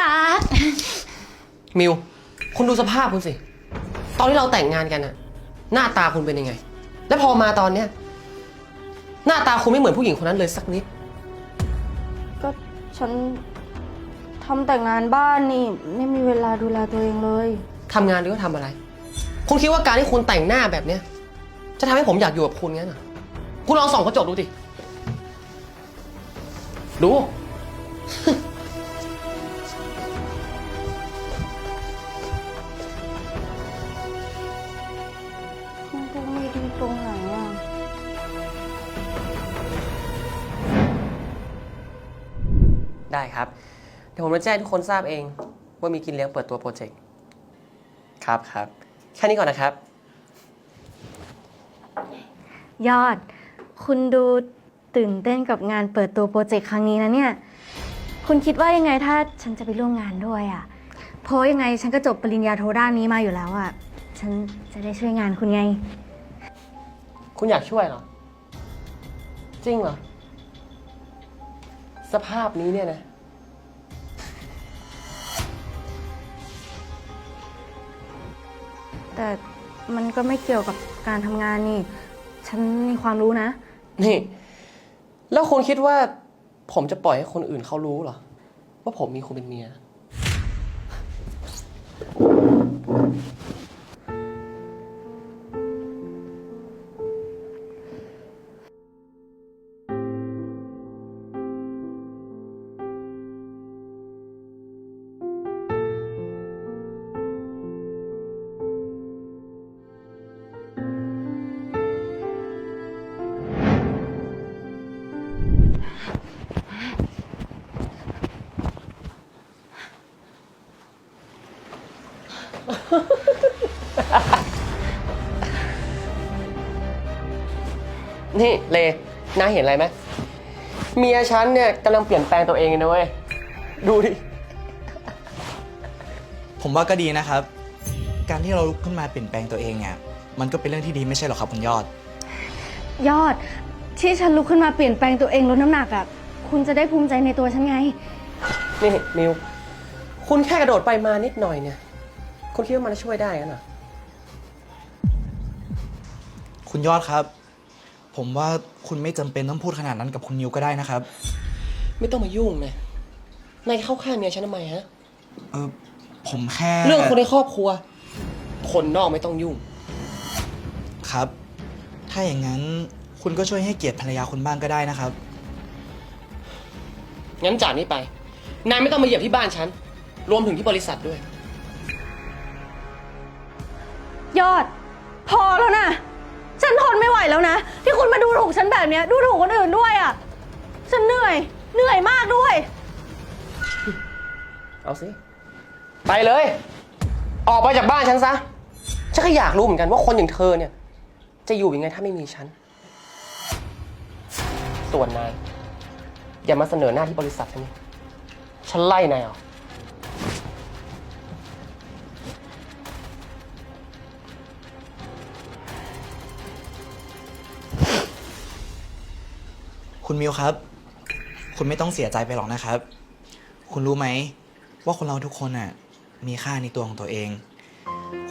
รัก มิว คุณดูสภาพคุณสิ ตอนที่เราแต่งงานกันอะหน้าตาคุณเป็นยังไง แล้วพอมาตอนเนี้ย หน้าตาคุณไม่เหมือนผู้หญิงคนนั้นเลยสักนิด ก็ฉันทำแต่งานบ้านนี่ ไม่มีเวลาดูแลตัวเองเลย ทำงานหรือว่าทำอะไร คุณคิดว่าการที่คุณแต่งหน้าแบบเนี้ย จะทำให้ผมอยากอยู่กับคุณงั้นเหรอคุณลองส่องกระจกดูดิ ดู ได้ครับ เดี๋ยวผมจะแจ้งให้ทุกคนทราบเอง ว่ามีกินเลี้ยงเปิดตัวโปรเจกต์ ครับครับ แค่นี้ก่อนนะครับ ยอด คุณดูตื่นเต้นกับงานเปิดตัวโปรเจกต์ครั้งนี้นะเนี่ย คุณคิดว่ายังไงถ้าฉันจะไปร่วมงานด้วยอะ่ะ เพราะยังไงฉันก็จบปริญญาโทด้านนี้มาอยู่แล้วอะ่ะ ฉันจะได้ช่วยงานคุณไง คุณอยากช่วยเหรอ จริงเหรอ สภาพนี้เนี่ยนะ แต่มันก็ไม่เกี่ยวกับการทำงานนี่ ฉันมีความรู้นะ นี่ แล้วคุณคิดว่า ผมจะปล่อยให้คนอื่นเขารู้เหรอ ว่าผมมีคุณเป็นเมีย นี่เลน้าเห็นอะไรไหมเมียฉันเนี่ยกำลังเปลี่ยนแปลงตัวเองเลยนะเว้ย ดูดิ ผมว่าก็ดีนะครับ การที่เราลุกขึ้นมาเปลี่ยนแปลงตัวเองเนี่ยมันก็เป็นเรื่องที่ดีไม่ใช่หรอครับคุณยอด ยอด ที่ฉันลุกขึ้นมาเปลี่ยนแปลงตัวเองลดน้ำหนักอะ่ะคุณจะได้ภูมิใจในตัวฉันไง นี่มิว คุณแค่กระโดดไปมานิดหน่อยเนี่ย คุณคิดว่ามันจะช่วยได้กันเหรอ คุณยอดครับ ผมว่าคุณไม่จำเป็นต้องพูดขนาดนั้นกับคุณนิวก็ได้นะครับ ไม่ต้องมายุ่งนะนายเข้าข้างเมียฉันทำไมฮะ เออผมแค่เรื่องคนในครอบครัว คนนอกไม่ต้องยุ่ง ครับ ถ้าอย่างนั้นคุณก็ช่วยให้เกียรติภรรยาคุณบ้างก็ได้นะครับ งั้นจากนี้ไป นายไม่ต้องมาเหยียบที่บ้านฉัน รวมถึงที่บริษัทด้วย ยอด พอแล้วนะ ฉันทนไม่ไหวแล้วนะ ที่คุณมาดูถูกฉันแบบเนี้ยดูถูกคนอื่นด้วยอะ่ะ ฉันเหนื่อย เหนื่อยมากด้วย เอาสิ ไปเลย ออกไปจากบ้านฉันซะ ฉันก็อยากรู้เหมือนกันว่าคนอย่างเธอเนี่ย จะอยู่ยังไงถ้าไม่มีฉัน ส่วนนายอย่ามาเสนอหน้าที่บริษัทฉันนี่ฉันไล่นายออก คุณมิวครับ คุณไม่ต้องเสียใจไปหรอกนะครับ คุณรู้ไหม ว่าคนเราทุกคนน่ะมีค่าในตัวของตัวเอง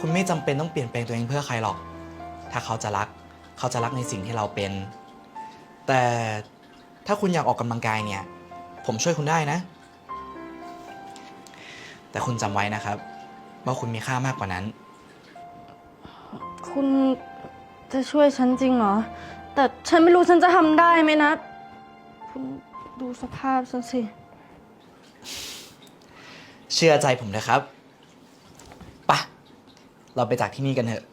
คุณไม่จำเป็นต้องเปลี่ยนแปลงตัวเองเพื่อใครหรอก ถ้าเขาจะรัก เขาจะรักในสิ่งที่เราเป็น แต่ถ้าคุณอยากออกกำลังกายเนี่ย ผมช่วยคุณได้นะ แต่คุณจำไว้นะครับ ว่าคุณมีค่ามากกว่านั้น คุณจะช่วยฉันจริงเหรอ แต่ฉันไม่รู้ฉันจะทำได้ไหมนะ คุณดูสภาพซะสิ เชื่อใจผมนะครับ ไปะเราไปจากที่นี่กันเถอะ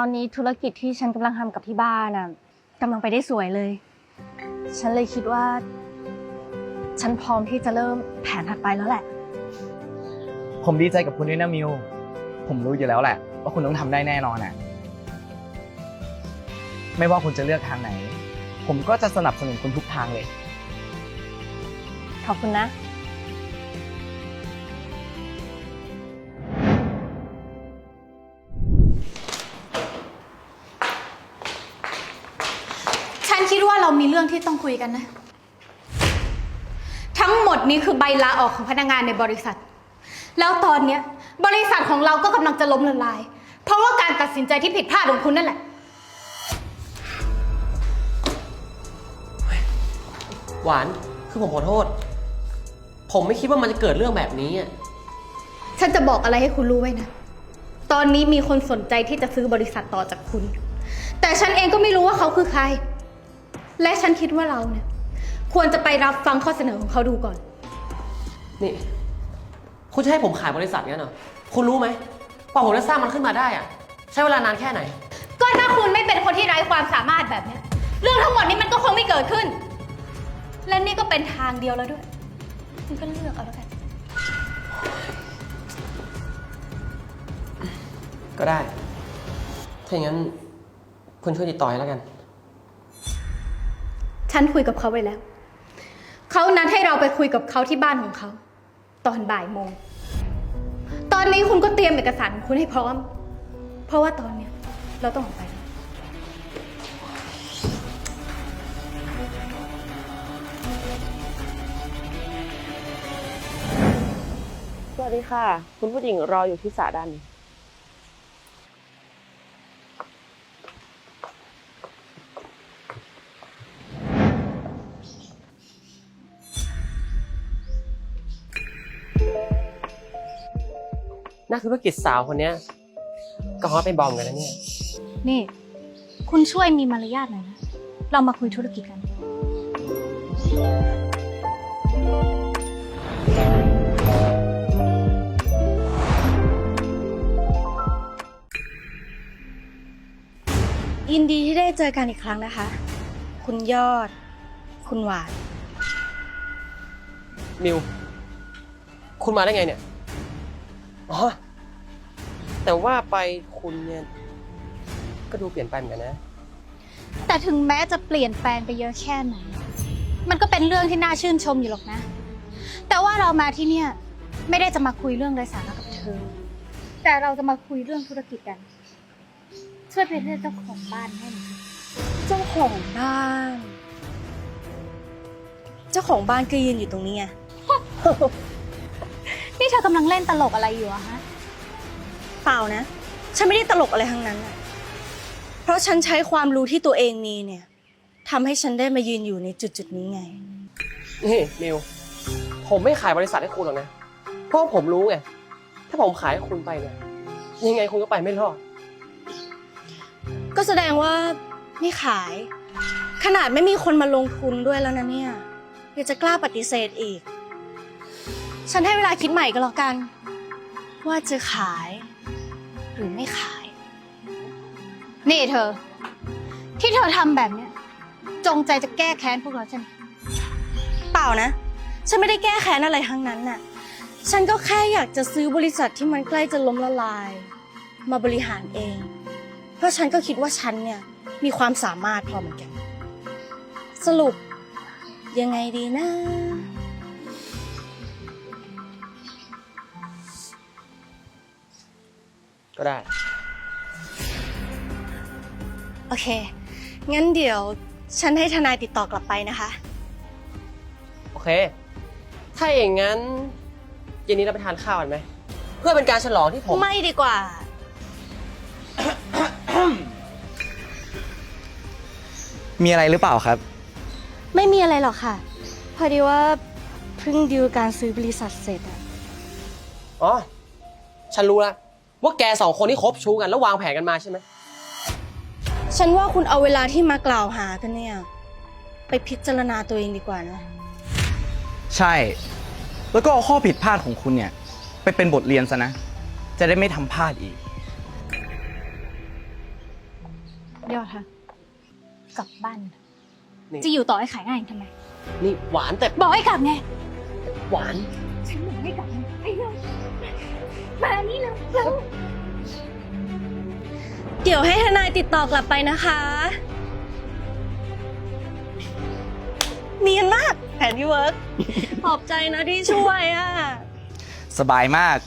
อนนี้ธุรกิจที่ฉันกำลังทำกับที่บ้านน่ะกำลังไปได้สวยเลย ฉันเลยคิดว่า ฉันพร้อมที่จะเริ่มแผนถัดไปแล้วแหละ ผมดีใจกับคุณด้วยนะมิว ผมรู้อยู่แล้วแหละ ว่าคุณต้องทำได้แน่นอนอะ ไม่ว่าคุณจะเลือกทางไหน ผมก็จะสนับสนุนคุณทุกทางเลย ขอบคุณนะ นคิดว่าเรามีเรื่องที่ต้องคุยกันนะ ทั้งหมดนี้คือใบลาออกของพนักงานในบริษัท แล้วตอนเนี้ยบริษัทของเราก็กำลังจะล้มละลาย เพราะว่าการตัดสินใจที่ผิดพลาดของคุณนั่นแหละ หวาน คือผมขอโทษ ผมไม่คิดว่ามันจะเกิดเรื่องแบบนี้อะฉันจะบอกอะไรให้คุณรู้ไว้นะ ตอนนี้มีคนสนใจที่จะซื้อบริษัทต่อจากคุณ แต่ฉันเองก็ไม่รู้ว่าเขาคือใคร และฉันคิดว่าเราเนี่ย ควรจะไปรับฟังข้อเสนอของเขาดูก่อน นี่ คุณจะให้ผมขายบริษัทเนี้ยเหรอ คุณรู้ไหมกว่าผมจะสร้างมันขึ้นมาได้อะใช้เวลานานแค่ไหน ก็ถ้าคุณไม่เป็นคนที่ไร้ความสามารถแบบเนี้ย เรื่องทั้งหมดนี้มันก็คงไม่เกิดขึ้น และนี่ก็เป็นทางเดียวแล้วด้วย คุณก็เลือกเอาแล้วกัน ก็ได้ ถ้าอย่างนั้น คุณช่วยติดต่อให้แล้วกัน ฉันคุยกับเขาไว้แล้ว เขานัดให้เราไปคุยกับเขาที่บ้านของเขา ตอนบ่ายโมง ตอนนี้คุณก็เตรียมเอกสารของคุณให้พร้อม เพราะว่าตอนเนี้ยเราต้องออกไปแล้วสวัสดีค่ะ คุณผู้หญิงรออยู่ที่สระด้านนี้ นักธุรกิจสาวคนเนี้ยก็ฮอตเป็นบอมกันนะเนี่ย นี่ คุณช่วยมีมารยาทหน่อยนะ เรามาคุยธุรกิจกัน ยินดีที่ได้เจอกันอีกครั้งนะคะ คุณยอด คุณหวาน มิว คุณมาได้ไงเนี่ย อ๋อ แต่ว่าไปคุณเนี่ย ก็ดูเปลี่ยนไปเหมือนกันนะ แต่ถึงแม้จะเปลี่ยนแปลงไปเยอะแค่ไหน มันก็เป็นเรื่องที่น่าชื่นชมอยู่หรอกนะ แต่ว่าเรามาที่เนี่ย ไม่ได้จะมาคุยเรื่องไร้สาระกับเธอ แต่เราจะมาคุยเรื่องธุรกิจกัน ช่วยไปเรียกเจ้าของบ้านให้หน่อย เจ้าของบ้าน เจ้าของบ้านก็ยืนอยู่ตรงนี้ไง นี่เธอกำลังเล่นตลกอะไรอยู่อะฮะ เปล่านะ ฉันไม่ได้ตลกอะไรทั้งนั้นน่ะเพราะฉันใช้ความรู้ที่ตัวเองมีเนี่ยทำให้ฉันได้มายืนอยู่ในจุดจุดๆนี้ไง นี่มิวผมไม่ขายบริษัทให้คุณหรอกนะ เพราะว่าผมรู้ไง ถ้าผมขายให้คุณไปเนี่ย ยังไงคุณก็ไปไม่รอด ก็แสดงว่าไม่ขาย ขนาดไม่มีคนมาลงทุนด้วยแล้วนะเนี่ยยังจะกล้าปฏิเสธอีก ฉันให้เวลาคิดใหม่ก็แล้วกัน ว่าจะขายหรือไม่ขาย นี่เธอ ที่เธอทำแบบเนี้ย จงใจจะแก้แค้นพวกเราใช่ไหมเปล่านะ ฉันไม่ได้แก้แค้นอะไรทั้งนั้นน่ะ ฉันก็แค่อยากจะซื้อบริษัทที่มันใกล้จะล้มละลาย มาบริหารเอง เพราะฉันก็คิดว่าฉันเนี่ยมีความสามารถพอเหมือนกัน สรุปยังไงดีนะ ก็ได้ โอเค งั้นเดี๋ยวฉันให้ทนายติดต่อกลับไปนะคะ โอเค ถ้าอย่างนั้น เย็นนี้เราไปทานข้าวกันไหม เพื่อเป็นการฉลองที่ผม ไม่ดีกว่า มีอะไรหรือเปล่าครับ ไม่มีอะไรหรอกค่ะ พอดีว่าเพิ่งดีลการซื้อบริษัทเสร็จอะอ๋อ ฉันรู้แล้ว ว่าแกสองคนที่คบชู้กันแล้ววางแผนกันมาใช่ไหมฉันว่าคุณเอาเวลาที่มากล่าวหากันเนี่ย ไปพิจารณาตัวเองดีกว่านะ ใช่ แล้วก็เอาข้อผิดพลาดของคุณเนี่ย ไปเป็นบทเรียนซะนะ จะได้ไม่ทำพลาดอีก ยอดค่ะ กลับบ้าน นี่ จะอยู่ต่อให้ขายง่ายทำไม นี่หวานแต่บอกให้กลับไง หวาน ฉันบอกให้กลับไงไอ้เร็ว มานี่เร็วเร็วเดี๋ยวให้ทนายติดต่อกลับไปนะคะ เนียนมาก แผนที่เวิร์กขอบใจนะที่ช่วยอะ สบายมาก